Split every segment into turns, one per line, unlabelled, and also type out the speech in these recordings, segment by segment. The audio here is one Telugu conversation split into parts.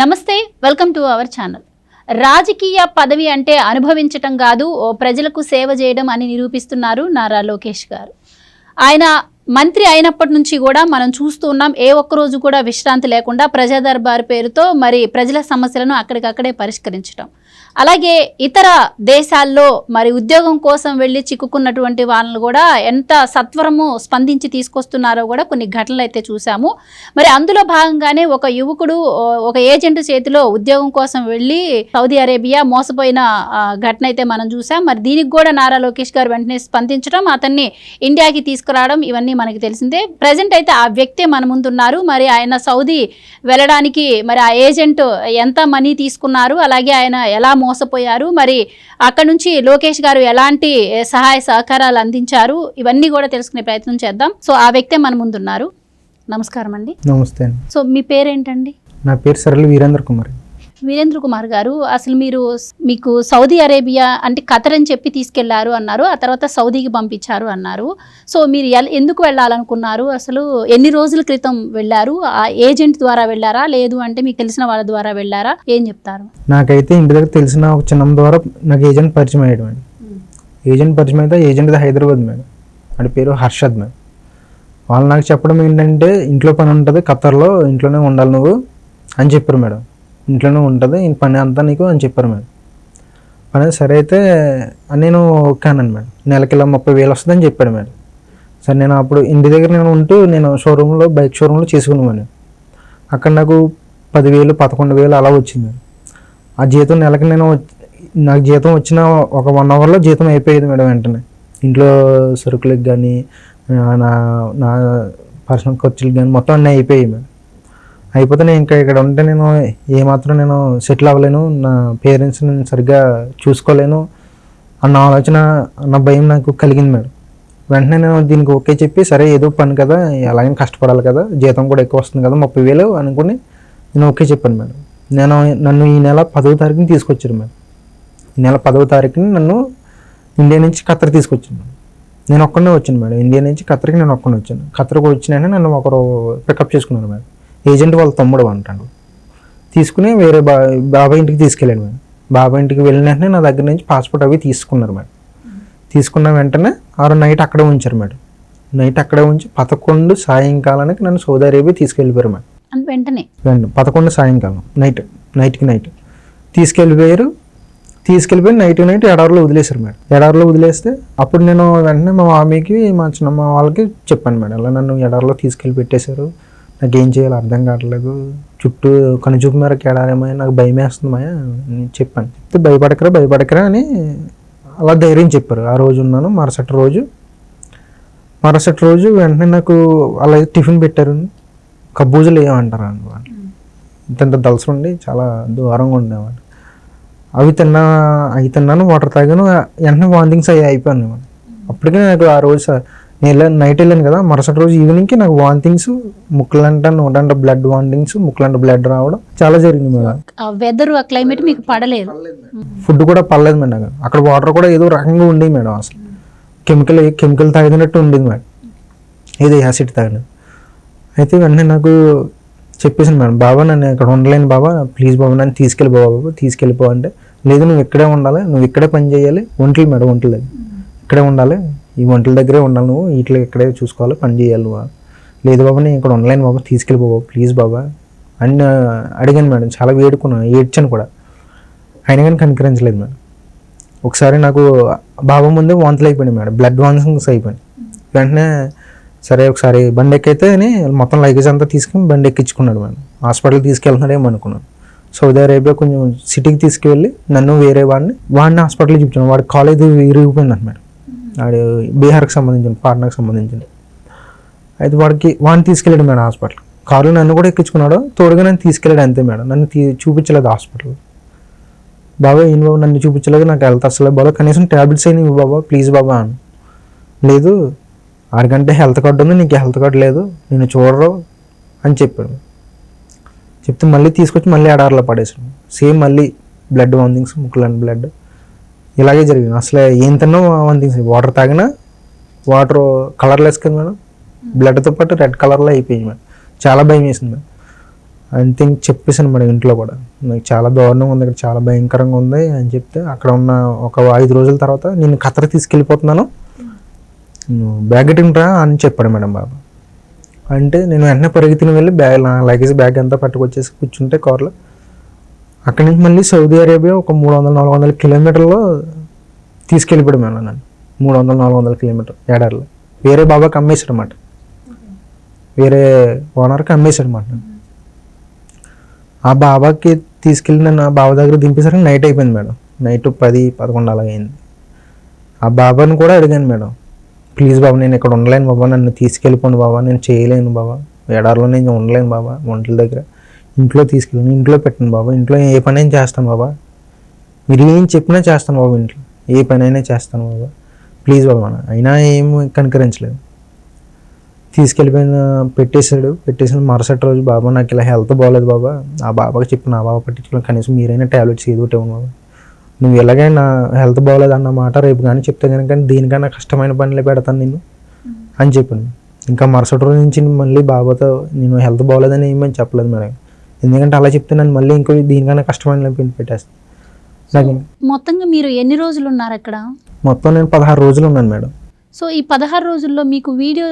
నమస్తే వెల్కమ్ టు అవర్ ఛానల్. రాజకీయ పదవి అంటే అనుభవించటం కాదు ఓ ప్రజలకు సేవ చేయడం అని నిరూపిస్తున్నారు నారా లోకేష్ గారు. ఆయన మంత్రి అయినప్పటి నుంచి కూడా మనం చూస్తూ ఉన్నాం ఏ ఒక్క రోజు కూడా విశ్రాంతి లేకుండా ప్రజాదర్బార్ పేరుతో మరి ప్రజల సమస్యలను అక్కడికక్కడే పరిష్కరించడం అలాగే ఇతర దేశాల్లో మరి ఉద్యోగం కోసం వెళ్ళి చిక్కుకున్నటువంటి వాళ్ళని కూడా ఎంత సత్వరము స్పందించి తీసుకొస్తున్నారో కూడా కొన్ని ఘటనలు అయితే చూసాము మరి అందులో భాగంగానే ఒక యువకుడు ఒక ఏజెంట్ చేతిలో ఉద్యోగం కోసం వెళ్ళి సౌదీ అరేబియా మోసపోయిన ఘటన అయితే మనం చూసాం మరి దీనికి కూడా నారా లోకేష్ గారు వెంటనే స్పందించడం అతన్ని ఇండియాకి తీసుకురావడం ఇవన్నీ మనకి తెలిసిందే. ప్రజెంట్ అయితే ఆ వ్యక్తే మన ముందున్నారు. మరి ఆయన సౌదీ వెళ్ళడానికి మరి ఆ ఏజెంట్ ఎంత మనీ తీసుకున్నారు అలాగే ఆయన ఎలా మోసపోయారు. మరి అక్కడ నుంచి లోకేష్ గారు ఎలాంటి సహాయ సహకారాలు అందించారు? ఇవన్నీ కూడా తెలుసుకునే ప్రయత్నం చేద్దాం. సో ఆ వ్యక్తే మన ముందున్నారు. నమస్కారం అండి.
నమస్తే
సో మీ పేరేంటండి?
నా పేరు సరళి వీరేంద్ర కుమార్
వీరేంద్ర కుమార్ గారు అసలు మీరు మీకు సౌదీ అరేబియా అంటే ఖతర్ అని చెప్పి తీసుకెళ్ళారు అన్నారు ఆ తర్వాత సౌదీకి పంపించారు అన్నారు. సో మీరు ఎందుకు వెళ్ళాలనుకున్నారు? అసలు ఎన్ని రోజుల క్రితం వెళ్ళారు? ఆ ఏజెంట్ ద్వారా వెళ్ళారా? లేదు అంటే మీకు తెలిసిన వాళ్ళ ద్వారా వెళ్ళారా? ఏం చెప్తారు?
నాకైతే ఇంటి దగ్గర తెలిసిన ఒక చిన్న ద్వారా నాకు ఏజెంట్ పరిచయం అయ్యాడు మేడం. ఏజెంట్ పరిచయం అయితే ఏజెంట్ హైదరాబాద్ మేడం. వాడి పేరు హర్షద్ మేడం. వాళ్ళు నాకు చెప్పడం ఏంటంటే ఇంట్లో పని ఉంటుంది ఖత్తర్లో ఇంట్లోనే ఉండాలి నువ్వు అని చెప్పారు మేడం. ఇంట్లోనే ఉంటుంది. ఈ పని అంతా నీకు అని చెప్పారు మేడం. పని సరే అయితే నేను ఓకే అన్నాను మేడం. నెలకి ఇలా ముప్పై వేలు వస్తుందని చెప్పాడు మేడం. సరే నేను అప్పుడు ఇంటి దగ్గర నేను ఉంటూ నేను షోరూంలో బైక్ షోరూంలో చేసుకున్నాను మేడం. అక్కడ నాకు పదివేలు పదకొండు వేలు అలా వచ్చింది ఆ జీతం నెలకి నేను నాకు జీతం వచ్చిన ఒక వన్ అవర్లో జీతం అయిపోయేది మేడం వెంటనే. ఇంట్లో సరుకులకు కానీ నా నా పర్సనల్ ఖర్చులకు కానీ మొత్తం అన్నీ అయిపోయాయి మేడం. అయిపోతే నేను ఇంకా ఇక్కడ ఉంటే నేను ఏమాత్రం నేను సెటిల్ అవ్వలేను. నా పేరెంట్స్ నేను సరిగ్గా చూసుకోలేను అన్న ఆలోచన అన్న భయం నాకు కలిగింది మేడం. వెంటనే నేను దీనికి ఓకే చెప్పి సరే ఏదో పని కదా ఎలాగైనా కష్టపడాలి కదా జీతం కూడా ఎక్కువ వస్తుంది కదా ముప్పై వేలు అనుకుని నేను ఓకే చెప్పాను మేడం. నేను నన్ను ఈ నెల పదవ తారీఖుని తీసుకొచ్చారు మేడం. ఈ నెల పదవ తారీఖుని నన్ను ఇండియా నుంచి ఖత్తర్ తీసుకొచ్చాను నేను ఒక్కడే వచ్చాను మేడం. ఇండియా నుంచి ఖత్తర్కి నేను ఒక్కడే వచ్చాను. ఖత్తర్కి వచ్చిన నన్ను ఒకరు పికప్ చేసుకున్నారు మేడం. ఏజెంట్ వాళ్ళ తమ్ముడు అంటాడు. తీసుకుని వేరే బా బాబాయ్ ఇంటికి తీసుకెళ్ళాను మేడం బాబాయ్ ఇంటికి వెళ్ళిన వెంటనే నా దగ్గర నుంచి పాస్పోర్ట్ అవి తీసుకున్నారు మేడం తీసుకున్న వెంటనే ఆరు నైట్ అక్కడే ఉంచారు మేడం నైట్ అక్కడే ఉంచి పదకొండు సాయంకాలానికి నన్ను సౌదీ అరేబియా తీసుకెళ్ళిపోయారు మేడం
వెంటనే?
పదకొండు సాయంకాలం నైట్ నైట్కి నైట్ తీసుకెళ్ళిపోయారు. తీసుకెళ్ళిపోయి నైట్ నైట్ ఎడారిలో వదిలేశారు మేడం ఎడారిలో వదిలేస్తే అప్పుడు నేను వెంటనే మా మామీకి మా చిన్నమ్మ వాళ్ళకి చెప్పాను మేడం ఇలా నన్ను ఎడారిలో తీసుకెళ్ళి పెట్టేశారు. నాకు ఏం చేయాలో అర్థం కావట్లేదు. చుట్టూ కనుచూపు మేరకు ఎడారేమో నాకు భయం వేస్తుంది మాయా. అని చెప్పాను. చెప్తే భయపడకరా భయపడకరా అని అలా ధైర్యం చెప్పారు. ఆ రోజు ఉన్నాను మరుసటి రోజు. మరుసటి రోజు వెంటనే నాకు అలా టిఫిన్ పెట్టారు. కబ్బూజలు ఏమంటారు అండి వాళ్ళు. ఇంత దలసలు ఉండి చాలా దూరంగా ఉండేవాడు అవి తిన్నా అవి తిన్నాను వాటర్ తాగాను వెంటనే వాంతింగ్స్ అయ్యి అయిపోయాను అప్పటికే నాకు ఆ రోజు నేను వెళ్ళాను నైట్ వెళ్ళాను కదా మరుసటి రోజు ఈవినింగ్కి నాకు వాంతింగ్స్ ముక్కులంట నోటంట బ్లడ్ వాంతింగ్స్ ముక్కులంట బ్లడ్ రావడం చాలా జరిగింది మేడం.
వెదర్ ఆ క్లైమేట్ మీకు పడలేదు.
ఫుడ్ కూడా పర్లేదు మేడం. నాకు. అక్కడ వాటర్ కూడా ఏదో రకంగా ఉండేది మేడం అసలు. కెమికల్ కెమికల్ తాగినట్టు ఉండేది మేడం. ఏదో యాసిడ్ తాగినట్టు. అయితే వెంటనే నాకు చెప్పేసాను మేడం బాబా నన్ను ఇక్కడ ఉండలేను బాబా. ప్లీజ్ బాబా నన్ను తీసుకెళ్ళి బాబా. తీసుకెళ్ళిపో అంటే లేదు నువ్వు ఇక్కడే ఉండాలి. నువ్వు ఇక్కడే పని చేయాలి. ఒంట్లు మేడం ఒంట్లు దగ్గర ఇక్కడే ఉండాలి. ఈ వంటల దగ్గరే ఉండాలి నువ్వు. వీటిలో ఇక్కడే చూసుకోవాలి పని చేయాలి నువ్వు. లేదు బాబా నేను ఇక్కడ ఉండలేను బాబా తీసుకెళ్ళి బాబా ప్లీజ్ బాబా. అని అడిగాను మేడం చాలా వేడుకున్నాను ఏడ్చాను కూడా. అయినా కానీ కనికరించలేదు మేడం. ఒకసారి నాకు బాబా ముందే వాంతులు అయిపోయినాయి మేడం. బ్లడ్ వాన్సింగ్స్ అయిపోయినాయి. వెంటనే సరే ఒకసారి బండి ఎక్కైతే అని మొత్తం లగేజ్ అంతా తీసుకుని బండి ఎక్కించుకున్నాడు మేడం. హాస్పిటల్ తీసుకెళ్తున్నాడేమో అనుకున్నాను. సౌదీ అరేబియా కొంచెం సిటీకి తీసుకువెళ్ళి నన్ను వేరే వాడిని వాడిని హాస్పిటల్కి చూపించాను. వాడి కాలేజ్ విరిగిపోయింది మేడం. వాడు బీహార్కి సంబంధించిన పాట్నాకి సంబంధించిన అయితే వాడికి వాడిని తీసుకెళ్ళాడు మేడం హాస్పిటల్. కారులో నన్ను కూడా ఎక్కించుకున్నాడు తోడుగా నన్ను తీసుకెళ్ళాడు అంతే మేడం. నన్ను తీ చూపించలేదు హాస్పిటల్. బాబా ఏం బాబు నన్ను చూపించలేదు నాకు హెల్త్ అసలు బాబా కనీసం ట్యాబ్లెట్స్ అయినా ఇవ్వు బాబా ప్లీజ్ బాబా అని. లేదు ఆడికంటే హెల్త్ కార్డు ఉంది నీకు హెల్త్ కార్డు లేదు నేను చూడరు అని చెప్పాడు. చెప్తే మళ్ళీ తీసుకొచ్చి మళ్ళీ ఎడారిలో పడేసాడు సేమ్ మళ్ళీ బ్లడ్ వామిటింగ్స్ ముక్కులండి బ్లడ్. ఇలాగే జరిగింది. అసలు ఏం తిన్నా వాటర్ తాగినా వాటర్ కలర్లెస్ కదా మేడం బ్లడ్తో పాటు రెడ్ కలర్లో అయిపోయింది మేడం. చాలా భయం వేసింది మేడం. అంతే ఇంక చెప్పేసాను మేడం ఇంట్లో కూడా. నాకు చాలా దారుణంగా ఉంది ఇక్కడ చాలా భయంకరంగా ఉంది అని చెప్తే అక్కడ ఉన్న ఒక ఐదు రోజుల తర్వాత నేను ఖతర్ తీసుకెళ్ళిపోతున్నాను. బ్యాగ్ రా అని చెప్పాడు మేడం బాబు. అంటే నేను వెంటనే పరిగెత్తిన వెళ్ళి బ్యాగ్ నా లగేజ్ బ్యాగ్ అంతా పట్టుకొచ్చేసి కూర్చుంటే కార్లో అక్కడి నుంచి మళ్ళీ సౌదీ అరేబియా ఒక మూడు వందల నాలుగు వందల కిలోమీటర్లో తీసుకెళ్ళిపోయాడు మేడం నన్ను. మూడు వందల నాలుగు వందల కిలోమీటర్ ఏడాదిలో వేరే బాబాకి అమ్మేశాడు అనమాట వేరే ఓనర్కి అమ్మేశాడు అనమాట ఆ బాబాకి తీసుకెళ్ళి నన్ను ఆ బాబా దగ్గర దింపేసరికి నైట్ అయిపోయింది మేడం. నైట్ పది పదకొండు అలాగ అయింది. ఆ బాబాని కూడా అడిగాను మేడం. ప్లీజ్ బాబా నేను ఇక్కడ ఉండలేను బాబా. నన్ను తీసుకెళ్ళిపోండి బాబా. నేను చేయలేను బాబా. ఎడారిలో నేను ఉండలేను బాబా. వంటల దగ్గర. ఇంట్లో తీసుకెళ్ళి ఇంట్లో పెట్టండి బాబా ఇంట్లో ఏ పని అయినా చేస్తాను బాబా. మీరు ఏం చెప్పినా చేస్తాను బాబా ఇంట్లో. ఏ పని అయినా చేస్తాను బాబా. ప్లీజ్ బాబా అయినా ఏం కనుకరించలేదు. తీసుకెళ్ళిపోయిన పెట్టేశాడు పెట్టేసిన మరుసటి రోజు బాబా నాకు ఇలా హెల్త్ బాగోలేదు బాబా. ఆ బాబాకి చెప్పిన ఆ బాబా పట్టించుకున్న కనీసం మీరైనా ట్యాబ్లెట్స్ ఏదో ఒకటి ఇవ్వండి బాబా. నువ్వు ఎలాగే నా హెల్త్ బాగోలేదు అన్న మాట రేపు కానీ చెప్తే కనుక దీనికన్నా కష్టమైన పనులే పెడతాను నేను అని చెప్పాను. ఇంకా మరుసటి రోజు నుంచి మళ్ళీ బాబాతో నేను హెల్త్ బాగోలేదని ఏమని చెప్పలేదు మేడం ఎందుకంటే అలా చెప్తే నన్ను మళ్ళీ ఇంకో దీనికన్నా కష్టమైన పని పెట్టేస్తాను నాకు
మొత్తంగా మీరు ఎన్ని రోజులు ఉన్నారు అక్కడ?
మొత్తం నేను పదహారు రోజులు ఉన్నాను మేడం.
సో ఈ పదహారు రోజుల్లో మీకు వీడియో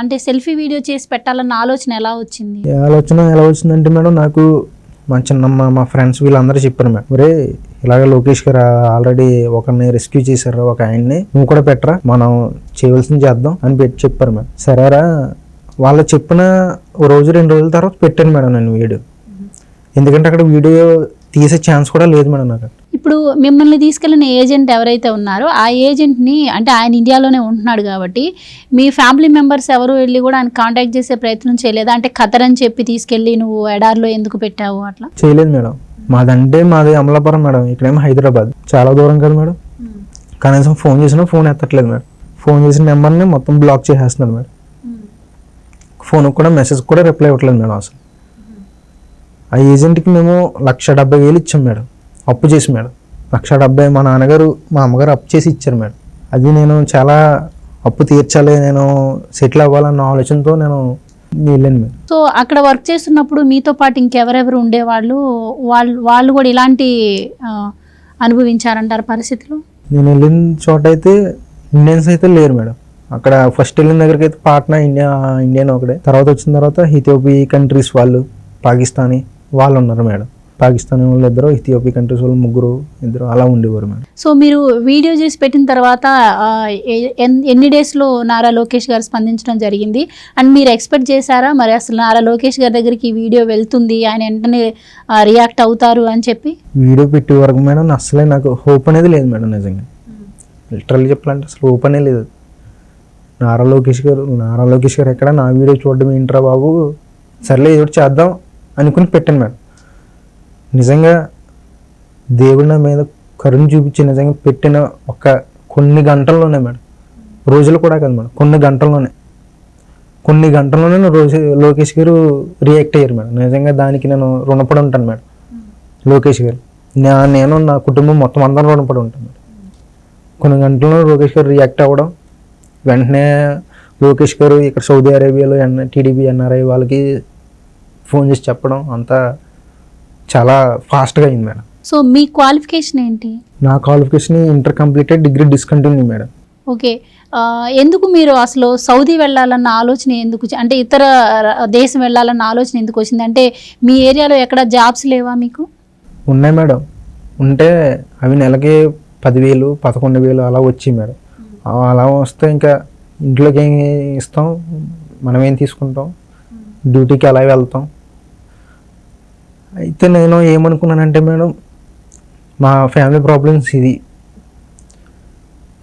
అంటే సెల్ఫీ వీడియో చేసి పెట్టాలన్న ఆలోచన ఎలా వచ్చింది?
ఆలోచన ఎలా వచ్చిందంటే మేడం నాకు మా చిన్నమ్మ మా ఫ్రెండ్స్ వీళ్ళందరూ చెప్పారు మేడం. ఒరే ఇలాగ లోకేష్ గారు ఆల్రెడీ ఒకరిని రెస్క్యూ చేశారు ఒక ఆయన్ని. నువ్వు కూడా పెట్టరా మనం చేయవలసింది చేద్దాం అని పెట్టి చెప్పారు మేడం. సరేరా వాళ్ళు చెప్పిన రోజు రెండు రోజుల తర్వాత పెట్టాను మేడం నేను వీడియో. ఎందుకంటే అక్కడ వీడియో తీసే ఛాన్స్ కూడా లేదు మేడం నాకు.
ఇప్పుడు మిమ్మల్ని తీసుకెళ్ళిన ఏజెంట్ ఎవరైతే ఉన్నారో ఆ ఏజెంట్ని అంటే ఆయన ఇండియాలోనే ఉంటున్నాడు కాబట్టి మీ ఫ్యామిలీ మెంబర్స్ ఎవరు వెళ్ళి కూడా ఆయన కాంటాక్ట్ చేసే ప్రయత్నం చేయలేదా? అంటే ఖతర్ అని చెప్పి తీసుకెళ్ళి నువ్వు ఎడార్లో ఎందుకు పెట్టావు అట్లా?
చేయలేదు మేడం. మాదంటే మాది అమలాపురం మేడం. ఇక్కడేమో హైదరాబాద్. చాలా దూరం కదా మేడం. కనీసం ఫోన్ చేసినా ఫోన్ ఎత్తట్లేదు మేడం. ఫోన్ చేసిన నెంబర్ని మొత్తం బ్లాక్ చేసేస్తున్నాడు మేడం. ఫోన్కి కూడా మెసేజ్ కూడా రిప్లై ఇవ్వట్లేదు మేడం అసలు. ఆ ఏజెంట్కి మేము లక్ష డెబ్బై వేలు ఇచ్చాం మేడం. అప్పు చేసి మేడం. లక్ష డెబ్బై మా నాన్నగారు మా అమ్మగారు అప్పు చేసి ఇచ్చారు మేడం. అది నేను చాలా అప్పు తీర్చాలి నేను సెటిల్ అవ్వాలన్న ఆలోచనతో నేను వెళ్ళాను మేడం.
సో అక్కడ వర్క్ చేస్తున్నప్పుడు మీతో పాటు ఇంకెవరెవరు ఉండేవాళ్ళు? వాళ్ళు వాళ్ళు కూడా ఇలాంటి అనుభవించారంటారు పరిస్థితులు?
నేను వెళ్ళిన చోట అయితే ఇండియన్స్ అయితే లేరు మేడం. అక్కడ ఫస్ట్ వెళ్ళిన దగ్గరికి అయితే పాట్నా ఇండియా ఇండియన్ ఒకడే తర్వాత వచ్చిన తర్వాత హిథియోపి కంట్రీస్ వాళ్ళు పాకిస్తానీ. వాళ్ళు ఉన్నారు మేడం. పాకిస్తానీ వాళ్ళు ఇద్దరు హిథియోపి కంట్రీస్ వాళ్ళు ముగ్గురు ఇద్దరు అలా ఉండేవారు మేడం.
సో మీరు వీడియో చేసి పెట్టిన తర్వాత ఎన్ని డేస్లో నారా లోకేష్ గారు స్పందించడం జరిగింది? అండ్ మీరు ఎక్స్పెక్ట్ చేశారా? మరి అసలు నారా లోకేష్ గారి దగ్గరికి వీడియో వెళ్తుంది ఆయన వెంటనే రియాక్ట్ అవుతారు అని చెప్పి?
వీడియో పెట్టే వరకు మేడం అసలే నాకు హోప్ అనేది లేదు మేడం నిజంగా. లిటరల్లీ చెప్పాలంటే అసలు హోప్ అనే లేదు. నారా లోకేష్ గారు నారా లోకేష్ గారు ఎక్కడ నా వీడియో చూడడం ఏంట్రా బాబు? సర్లే ఏదో చేద్దాం. అనుకుని పెట్టాను మేడం. నిజంగా దేవుడి నా మీద కరుణ చూపించి నిజంగా పెట్టిన ఒక కొన్ని గంటల్లోనే మేడం. రోజులు కూడా కాదు మేడం కొన్ని గంటల్లోనే. కొన్ని గంటల్లోనే రోజు లోకేష్ గారు రియాక్ట్ అయ్యారు మేడం. నిజంగా దానికి నేను రుణపడి ఉంటాను మేడం. లోకేష్ గారు. నా నేను నా కుటుంబం మొత్తం అందరం రుణపడి ఉంటాను మేడం. కొన్ని గంటల్లో లోకేష్ గారు రియాక్ట్ అవ్వడం వెంటనే లోకేష్ గారు ఇక్కడ సౌదీ అరేబియాలో ఎన్ టీడీపీ ఎన్ఆర్ఐ వాళ్ళకి ఫోన్ చేసి చెప్పడం అంతా చాలా ఫాస్ట్గా అయింది మేడం.
సో మీ క్వాలిఫికేషన్ ఏంటి?
నా qualification inter completed degree discontinue madam.
Okay. ఎందుకు మీరు అసలు సౌదీ వెళ్ళాలన్న ఆలోచన ఎందుకు అంటే ఇతర దేశం వెళ్ళాలన్న ఆలోచన ఎందుకు వచ్చింది? అంటే మీ ఏరియాలో ఎక్కడ జాబ్స్ లేవా మీకు?
ఉన్నాయి మేడం. ఉంటే అవి నెలకి పదివేలు పదకొండు వేలు అలా వచ్చాయి మేడం. అలా వస్తే ఇంకా ఇంట్లోకి ఏం ఇస్తాం? మనం ఏం తీసుకుంటాం డ్యూటీకి అలా వెళ్తాం. అయితే నేను ఏమనుకున్నానంటే మేడం మా ఫ్యామిలీ ప్రాబ్లమ్స్ ఇది.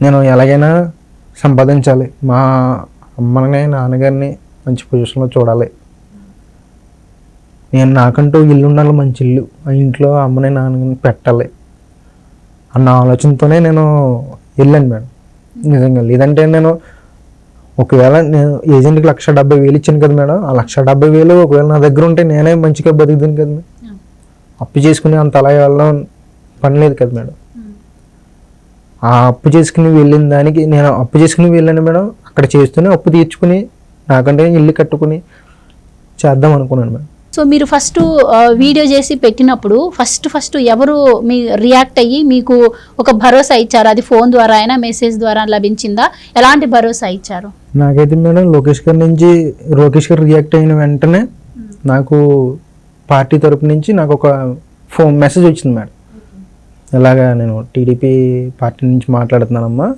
నేను ఎలాగైనా సంపాదించాలి. మా అమ్మని నాన్నగారిని మంచి పొజిషన్లో చూడాలి. నేను నాకంటూ ఇల్లు ఉండాలి మంచి ఇల్లు. ఆ ఇంట్లో అమ్మని నాన్నని పెట్టాలి. అన్న ఆలోచనతోనే నేను వెళ్ళాను మేడం. నిజంగా లేదంటే నేను ఒకవేళ నేను ఏజెంట్కి లక్ష డెబ్బై వేలు ఇచ్చాను కదా మేడం ఆ లక్ష డెబ్బై వేలు ఒకవేళ నా దగ్గర ఉంటే నేనే మంచిగా బతుకుతాను కదా అప్పు చేసుకుని అంత అలా వెళ్ళడం పని లేదు కదా మేడం. ఆ అప్పు చేసుకుని వెళ్ళిన దానికి నేను అప్పు చేసుకుని వెళ్ళాను మేడం. అక్కడ చేస్తూనే అప్పు తీర్చుకుని నాకంటే ఇల్లు కట్టుకుని చేద్దాం అనుకున్నాను మేడం.
సో మీరు ఫస్ట్ వీడియో చేసి పెట్టినప్పుడు ఫస్ట్ ఫస్ట్ ఎవరు మీ రియాక్ట్ అయ్యి మీకు ఒక భరోసా ఇచ్చారు? అది ఫోన్ ద్వారా అయినా మెసేజ్ ద్వారా లభించిందా? ఎలాంటి భరోసా ఇచ్చారు?
నాకైతే మేడం లోకేష్ గారి నుంచి లోకేష్ గారు రియాక్ట్ అయిన వెంటనే నాకు పార్టీ తరపు నుంచి నాకు ఒక ఫోన్ మెసేజ్ వచ్చింది మేడం. ఇలాగా నేను టీడీపీ పార్టీ నుంచి మాట్లాడుతున్నానమ్మా.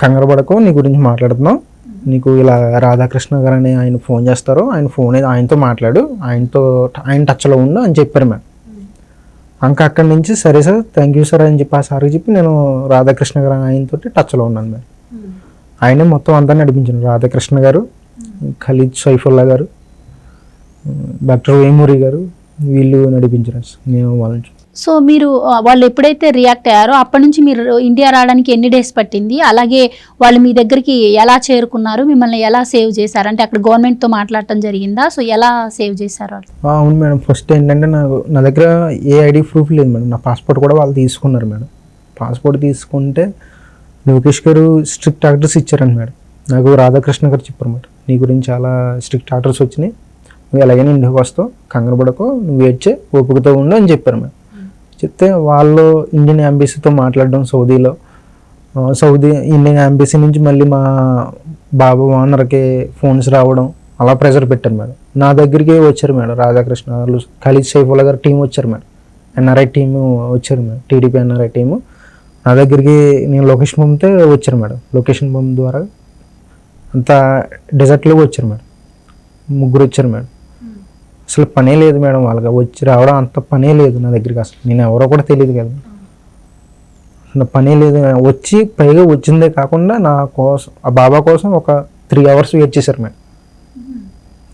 కంగారు పడకు నీ గురించి మాట్లాడుతున్నాం. నీకు ఇలా రాధాకృష్ణ గారు అని ఆయన ఫోన్ చేస్తారు ఆయన ఫోన్ ఆయనతో మాట్లాడు ఆయనతో ఆయన టచ్లో ఉండు అని చెప్పారు మేడం. ఇంకా అక్కడి నుంచి సరే సార్ థ్యాంక్ యూ సార్ అని చెప్పి ఆ సార్కి చెప్పి నేను రాధాకృష్ణ గారు ఆయనతో టచ్లో ఉన్నాను మేడం. ఆయనే మొత్తం అంతా నడిపించారు. రాధాకృష్ణ గారు ఖలీద్ సైఫుల్లా గారు డాక్టర్ వేమూరి గారు వీళ్ళు నడిపించారు. నేను వాళ్ళ
సో మీరు వాళ్ళు ఎప్పుడైతే రియాక్ట్ అయ్యారో అప్పటి నుంచి మీరు ఇండియా రావడానికి ఎన్ని డేస్ పట్టింది? అలాగే వాళ్ళు మీ దగ్గరికి ఎలా చేరుకున్నారు? మిమ్మల్ని ఎలా సేవ్ చేశారు? అంటే అక్కడ గవర్నమెంట్తో మాట్లాడటం జరిగిందా? సో ఎలా సేవ్ చేశారు వాళ్ళు?
అవును మేడం. ఫస్ట్ ఏంటంటే నాకు నా దగ్గర ఏ ఐడి ప్రూఫ్ లేదు మేడం. నా పాస్పోర్ట్ కూడా వాళ్ళు తీసుకున్నారు మేడం. పాస్పోర్ట్ తీసుకుంటే లోకేష్ గారు స్ట్రిక్ట్ ఆర్డర్స్ ఇచ్చారండి మేడం. నాకు రాధాకృష్ణ గారు చెప్పారు మేడం నీ గురించి చాలా స్ట్రిక్ట్ ఆర్డర్స్ వచ్చినాయి. నువ్వు ఎలాగైనా ఇంటికి వస్తావు కంగారు పడకు నువ్వు వెయిట్ ఓపికతో ఉండు అని చెప్పారు మేము చెప్తే వాళ్ళు ఇండియన్ ఎంబీసీతో మాట్లాడడం సౌదీలో. సౌదీ ఇండియన్ ఎంబీసీ నుంచి మళ్ళీ మా బాబు ఓనర్కి ఫోన్స్ రావడం అలా ప్రెజర్ పెట్టారు మేడం. నా దగ్గరికి వచ్చారు మేడం రాధాకృష్ణ వాళ్ళు ఖలీద్ సైఫుల్లా గారు టీం వచ్చారు మేడం. ఎన్ఆర్ఐ టీము వచ్చారు మేడం టీడీపీ ఎన్ఆర్ఐ టీము నా దగ్గరికి నేను లొకేషన్ పంపితే వచ్చారు మేడం. లొకేషన్ పంప్ ద్వారా అంత డెజర్ట్లోకి వచ్చారు మేడం. ముగ్గురు వచ్చారు మేడం. అసలు పనే లేదు మేడం వాళ్ళకి వచ్చి రావడం అంత పనే లేదు నా దగ్గరికి అసలు. నేను ఎవరో కూడా తెలియదు కదా. నా పనే లేదు. వచ్చి పైగా వచ్చిందే కాకుండా నా కోసం ఆ బాబా కోసం ఒక త్రీ అవర్స్ వెయిట్ చేశారు మేడం.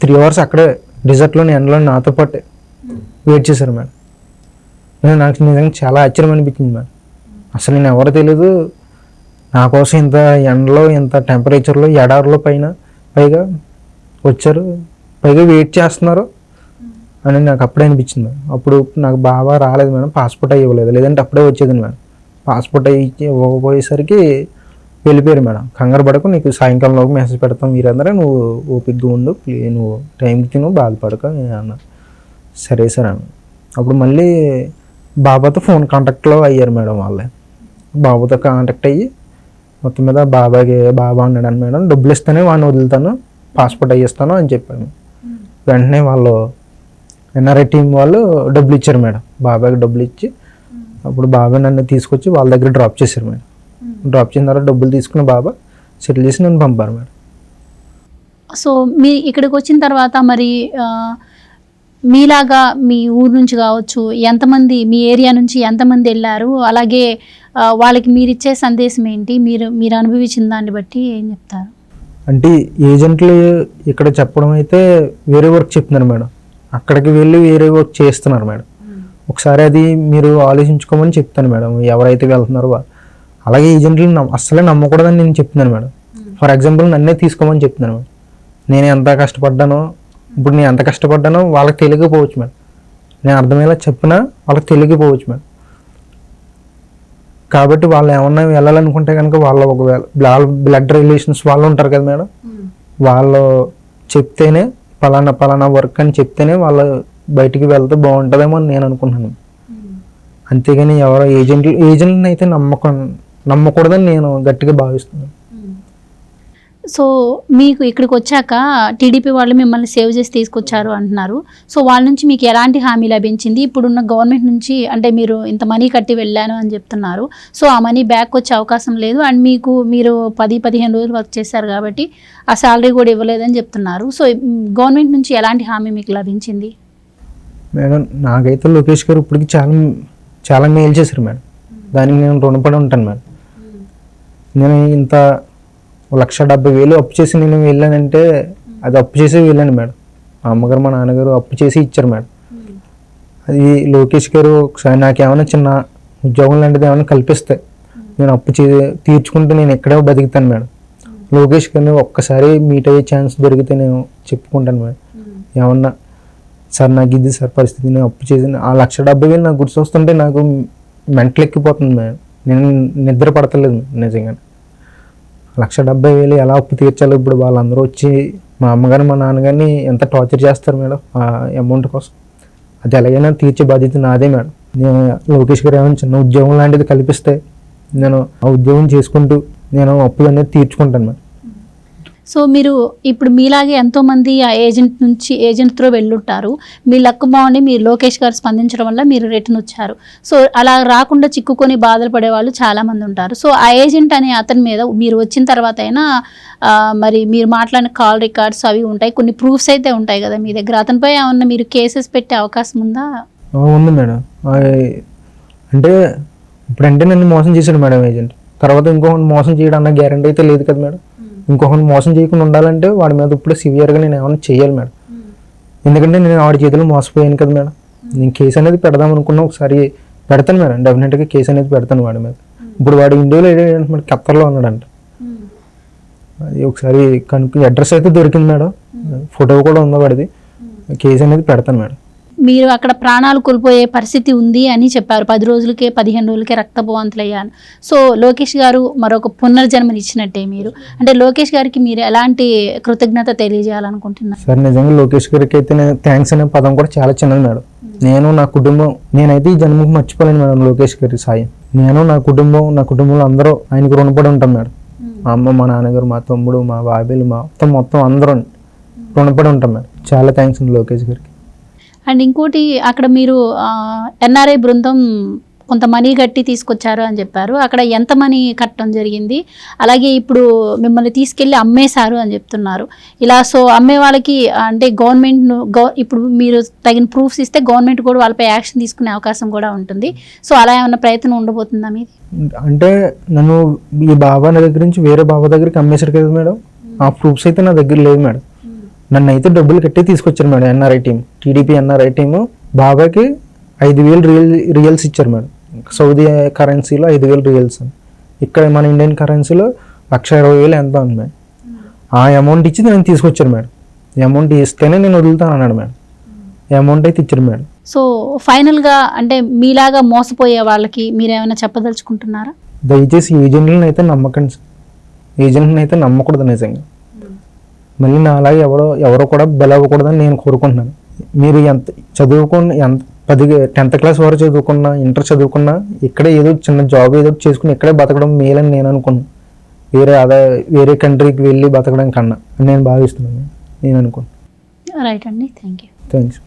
త్రీ అవర్స్ అక్కడే డిజర్ట్లోని ఎండలో నాతో పాటే వెయిట్ చేశారు మేడం. నేను నాకు నిజంగా చాలా ఆశ్చర్యం అనిపించింది మేడం. అసలు నేను ఎవరో తెలియదు. నా కోసం ఇంత ఎండలో ఇంత టెంపరేచర్లో ఎడారిలో పైన పైగా వచ్చారు. పైగా వెయిట్ చేస్తున్నారు. అని నాకు అప్పుడే అనిపించింది మేడం. అప్పుడు నాకు బాగా రాలేదు మేడం పాస్పోర్ట్ అయ్యి ఇవ్వలేదు. లేదంటే అప్పుడే వచ్చేది మేడం. పాస్పోర్ట్ అయ్యి ఇవ్వకపోయేసరికి వెళ్ళిపోయారు మేడం. కంగారు పడకు నీకు సాయంకాలంలోకి మెసేజ్ పెడతాం మీరందరూ నువ్వు ఓపిక్గా ఉండు నువ్వు టైంకి తిను బాధపడక అన్న. సరే సార్ అన్న. అప్పుడు మళ్ళీ బాబాతో ఫోన్ కాంటాక్ట్లో అయ్యారు మేడం వాళ్ళే. బాబాతో కాంటాక్ట్ అయ్యి మొత్తం మీద బాబాకి బాబా అన్నాడు మేడం డబ్బులు ఇస్తేనే వాడిని వదులుతాను పాస్పోర్ట్ అయ్యిస్తాను అని చెప్పాను. వెంటనే వాళ్ళు ఎన్ఆర్ఐ టీం వాళ్ళు డబ్బులు ఇచ్చారు మేడం. బాబాయ్కి డబ్బులు ఇచ్చి అప్పుడు బాబాయ్ నన్ను తీసుకొచ్చి వాళ్ళ దగ్గర డ్రాప్ చేశారు మేడం. డ్రాప్ చేసిన తర్వాత డబ్బులు తీసుకుని బాబా సెటిల్ చేసి నన్ను పంపారు మేడం.
సో మీ ఇక్కడికి వచ్చిన తర్వాత మరి మీలాగా మీ ఊరు నుంచి కావచ్చు ఎంతమంది మీ ఏరియా నుంచి ఎంతమంది వెళ్ళారు అలాగే వాళ్ళకి మీరు ఇచ్చే సందేశం ఏంటి మీరు మీరు అనుభవించిన దాన్ని బట్టి ఏం చెప్తారు?
అంటే ఏజెంట్లు ఇక్కడ చెప్పడం అయితే వేరే వర్క్ చెప్తున్నారు మేడం. అక్కడికి వెళ్ళి వేరే వర్క్ చేస్తున్నారు మేడం. ఒకసారి అది మీరు ఆలోచించుకోమని చెప్తాను మేడం. ఎవరైతే వెళ్తున్నారో వాళ్ళు అలాగే ఏజెంట్లు నమ్మ- అస్సలే నమ్మకూడదని నేను చెప్తున్నాను మేడం. ఫర్ ఎగ్జాంపుల్ నన్నే తీసుకోమని చెప్తున్నాను మేడం. నేను ఎంత కష్టపడ్డానో ఇప్పుడు నేను ఎంత కష్టపడ్డానో వాళ్ళకి తెలియకపోవచ్చు మేడం. నేను అర్థమయ్యేలా చెప్పినా వాళ్ళకి తెలియకపోవచ్చు మేడం. కాబట్టి వాళ్ళు ఏమన్నా వెళ్ళాలనుకుంటే కనుక వాళ్ళ ఒకవేళ బ్లడ్ రిలేషన్స్ వాళ్ళు ఉంటారు కదా మేడం. వాళ్ళు చెప్తేనే పలానా పలానా వర్క్ అని చెప్తేనే వాళ్ళు బయటికి వెళ్తే బాగుంటుందేమో అని నేను అనుకుంటున్నాను. అంతేగాని ఎవరో ఏజెంట్లు ఏజెంట్ని అయితే నమ్మకం నమ్మకూడదని నేను గట్టిగా భావిస్తున్నాను.
సో మీకు ఇక్కడికి వచ్చాక టీడీపీ వాళ్ళు మిమ్మల్ని సేవ్ చేసి తీసుకొచ్చారు అంటున్నారు. సో వాళ్ళ నుంచి మీకు ఎలాంటి హామీ లభించింది? ఇప్పుడున్న గవర్నమెంట్ నుంచి అంటే మీరు ఇంత మనీ కట్టి వెళ్ళాను అని చెప్తున్నారు. సో ఆ మనీ బ్యాక్ వచ్చే అవకాశం లేదు. అండ్ మీకు మీరు పది పదిహేను రోజులు వర్క్ చేశారు కాబట్టి ఆ శాలరీ కూడా ఇవ్వలేదని చెప్తున్నారు. సో గవర్నమెంట్ నుంచి ఎలాంటి హామీ మీకు లభించింది?
మేడం నాకైతే లోకేష్ గారు ఇప్పటికి చాలా చాలా మేలు చేశారు మేడం. దానికి నేను రుణపడి ఉంటాను మేడం. నేను ఇంత లక్ష డెబ్బై వేలు అప్పు చేసి నేను వెళ్ళానంటే అది అప్పు చేసి వెళ్ళాను మేడం. మా అమ్మగారు మా నాన్నగారు అప్పు చేసి ఇచ్చారు మేడం. అది లోకేష్ గారు ఒకసారి నాకేమైనా చిన్న ఉద్యోగం లాంటిది ఏమైనా కల్పిస్తే నేను అప్పు చే తీర్చుకుంటే నేను ఎక్కడే బతుకుతాను మేడం. లోకేష్ గారిని ఒక్కసారి మీట్ అయ్యే ఛాన్స్ దొరికితే నేను చెప్పుకుంటాను మేడం. ఏమన్నా సార్ నాకు ఇది సార్ పరిస్థితి నేను అప్పు చేసి ఆ లక్ష డెబ్బై వేలు నాకు గుర్తొస్తుంటే నాకు మెంటల్ ఎక్కిపోతుంది మేడం. నేను నిద్ర పడతలేదు నిజంగా లక్ష డెబ్బై వేలు ఎలా అప్పు తీర్చాలో ఇప్పుడు వాళ్ళందరూ వచ్చి మా అమ్మగారు మా నాన్నగారిని ఎంత టార్చర్ చేస్తారు మేడం ఆ అమౌంట్ కోసం? అది ఎలాగైనా తీర్చే బాధ్యత నాదే మేడం. నేను లోకేష్ గారు ఏమైనా చిన్న ఉద్యోగం లాంటిది కల్పిస్తే నేను ఆ ఉద్యోగం చేసుకుంటూ నేను అప్పులు అనేది తీర్చుకుంటాను మేడం.
సో మీరు ఇప్పుడు మీలాగే ఎంతోమంది ఆ ఏజెంట్ నుంచి ఏజెంట్ త్రో వెళ్ళుంటారు. మీ లక్ బాగుండి మీరు లోకేష్ గారు స్పందించడం వల్ల మీరు రిటర్న్ వచ్చారు. సో అలా రాకుండా చిక్కుకొని బాధలు పడే వాళ్ళు చాలామంది ఉంటారు. సో ఆ ఏజెంట్ అనే అతని మీద మీరు వచ్చిన తర్వాత అయినా మరి మీరు మాట్లాడిన కాల్ రికార్డ్స్ అవి ఉంటాయి. కొన్ని ప్రూఫ్స్ అయితే ఉంటాయి కదా మీ దగ్గర. అతనిపై ఏమన్నా మీరు కేసెస్ పెట్టే అవకాశం ఉందా?
ఉంది మేడం. అంటే ఇప్పుడంటే నన్ను మోసం చేశాడు మేడం ఏజెంట్. తర్వాత ఇంకో మోసం చేయడం అన్న గ్యారంటీ అయితే లేదు కదా మేడం. ఇంకొకటి మోసం చేయకుండా ఉండాలంటే వాడి మీద ఇప్పుడు సివియర్గా నేను ఏమైనా చేయాలి మేడం. ఎందుకంటే నేను ఆవిడ చేతిలో మోసపోయాను కదా మేడం. నేను కేసు అనేది పెడదాం అనుకున్నా ఒకసారి పెడతాను మేడం. డెఫినెట్గా కేసు అనేది పెడతాను వాడి మీద. ఇప్పుడు వాడు ఇండియాలో ఏంటంటే ఖత్తర్లో ఉన్నాడంట. అది ఒకసారి కనుక్కు అడ్రస్ అయితే దొరికింది మేడం. ఫోటో కూడా ఉందా వాడిది. కేసు అనేది పెడతాను మేడం.
మీరు అక్కడ ప్రాణాలు కోల్పోయే పరిస్థితి ఉంది అని చెప్పారు. పది రోజులకే పదిహేను రోజులకే రక్తపోవంతులు అయ్యాను సో లోకేష్ గారు మరొక పునర్జన్మనిచ్చినట్టే మీరు. అంటే లోకేష్ గారికి మీరు ఎలాంటి కృతజ్ఞత తెలియజేయాలనుకుంటున్నారు?
సార్ నిజంగా లోకేష్ గారికి అయితే నేను థ్యాంక్స్ అనే పదం కూడా చాలా చిన్నది మేడం. నేను నా కుటుంబం నేనైతే ఈ జన్మకు మర్చిపోలేను మేడం లోకేష్ గారి సాయం. నేను నా కుటుంబం నా కుటుంబంలో అందరూ ఆయనకు రుణపడి ఉంటాం మేడం. మా అమ్మ మా నాన్నగారు మా తమ్ముడు మా బాబీలు మా మొత్తం మొత్తం అందరూ రుణపడి ఉంటాం మేడం. చాలా థ్యాంక్స్ అండి లోకేష్ గారికి.
అండ్ ఇంకోటి అక్కడ మీరు ఎన్ఆర్ఐ బృందం కొంత మనీ కట్టి తీసుకొచ్చారు అని చెప్పారు. అక్కడ ఎంత మనీ కట్టడం జరిగింది? అలాగే ఇప్పుడు మిమ్మల్ని తీసుకెళ్ళి అమ్మేశారు అని చెప్తున్నారు. ఇలా సో అమ్మే వాళ్ళకి అంటే గవర్నమెంట్ గవ ఇప్పుడు మీరు తగిన ప్రూఫ్స్ ఇస్తే గవర్నమెంట్ కూడా వాళ్ళపై యాక్షన్ తీసుకునే అవకాశం కూడా ఉంటుంది. సో అలా ఏమైనా ప్రయత్నం ఉండబోతుందా మీది?
అంటే నన్ను ఈ బాబా నా దగ్గర నుంచి వేరే బాబా దగ్గరికి అమ్మేశారు కదా మేడం. ఆ ప్రూఫ్స్ అయితే నా దగ్గర లేదు మేడం. నన్ను అయితే డబ్బులు కట్టి తీసుకొచ్చారు madam NRI team. TDP NRI team బాబాకి ఐదు వేలు రియల్ రియల్స్ ఇచ్చారు మేడం. సౌదీ కరెన్సీలో ఐదు వేలు రియల్స్. ఇక్కడ మన ఇండియన్ కరెన్సీలో లక్ష ఇరవై వేలు ఎంత ఉంది మేడం. ఆ అమౌంట్ ఇచ్చి నేను తీసుకొచ్చారు మేడం. అమౌంట్ ఇస్తేనే నేను వదులుతాను అన్నాడు మేడం. అమౌంట్ అయితే ఇచ్చారు మేడం.
సో ఫైనల్గా అంటే మీలాగా మోసపోయే వాళ్ళకి మీరు ఏమైనా చెప్పదలుచుకుంటున్నారా?
దయచేసి ఏజెంట్లను అయితే నమ్మకండి సార్. ఏజెంట్ని అయితే నమ్మకూడదు నిజంగా. మళ్ళీ నా అలాగే ఎవరో ఎవరో కూడా బెలవ్వకూడదని నేను కోరుకుంటున్నాను. మీరు ఎంత చదువుకున్న ఎంత పది టెన్త్ క్లాస్ వరకు చదువుకున్నా ఇంటర్ చదువుకున్నా ఇక్కడే ఏదో చిన్న జాబ్ ఏదో చేసుకుని ఇక్కడే బతకడం మేలని నేను అనుకున్నాను వేరే అదే వేరే కంట్రీకి వెళ్ళి బతకడం కన్నా నేను భావిస్తున్నాను. నేను అనుకున్నాను
రైట్ అండి. Thank you
thanks